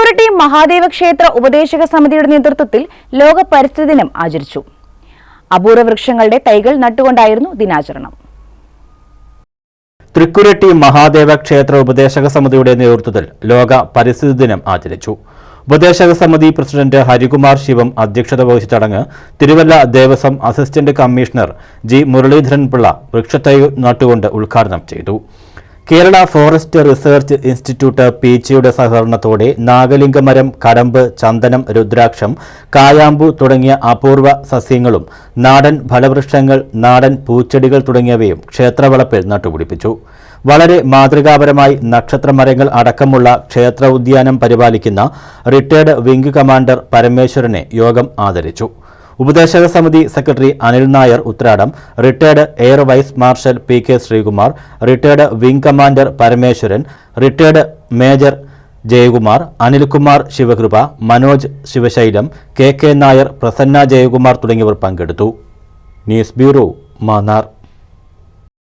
തൃക്കുരട്ടി മഹാദേവ ക്ഷേത്ര ഉപദേശക സമിതിയുടെ നേതൃത്വത്തിൽ ലോക പരിസ്ഥിതി ദിനം ആചരിച്ചു. അപൂർവ വൃക്ഷങ്ങളുടെ തൈകൾ നട്ടുകൊണ്ടായിരുന്നു ദിനാചരണം. തൃക്കുരട്ടി മഹാദേവ ക്ഷേത്ര ഉപദേശക സമിതിയുടെ നേതൃത്വത്തിൽ ലോക പരിസ്ഥിതി ദിനം ആചരിച്ചു. ഉപദേശക സമിതി പ്രസിഡന്റ് ഹരികുമാർ ശിവം അധ്യക്ഷത വഹിച്ച ചടങ്ങ് Thiruvalla Devaswom assistant commissioner G Muraleedharan Pillai വൃക്ഷത്തൈ നട്ടുകൊണ്ട് ഉദ്ഘാടനം ചെയ്തു. കേരള ഫോറസ്റ്റ് റിസർച്ച് ഇൻസ്റ്റിറ്റ്യൂട്ട് പീച്ചിയുടെ സഹകരണത്തോടെ നാഗലിംഗമരം കടമ്പ് ചന്ദനം രുദ്രാക്ഷം കായാമ്പു തുടങ്ങിയ അപൂർവ സസ്യങ്ങളും നാടൻ ഫലവൃക്ഷങ്ങൾ നാടൻ പൂച്ചെടികൾ തുടങ്ങിയവയും ക്ഷേത്രവളപ്പിൽ നട്ടുപിടിപ്പിച്ചു. വളരെ മാതൃകാപരമായി നക്ഷത്രമരങ്ങൾ അടക്കമുള്ള ക്ഷേത്ര ഉദ്യാനം പരിപാലിക്കുന്ന റിട്ടയർഡ് വിംഗ് കമാൻഡർ പരമേശ്വരനെ യോഗം ആദരിച്ചു. ഉപദേശക സമിതി secretary Anil Nair Uthradam. Retired air vice marshal P K Sreekumar. Retired wing commander Parameswaran. Retired major Jayakumar. Anilkumar Shivakripa. Manoj Shivashailam. K K Nair Prasanna Jayakumar തുടങ്ങിയവർ പങ്കെടുത്തു. News bureau Mannar.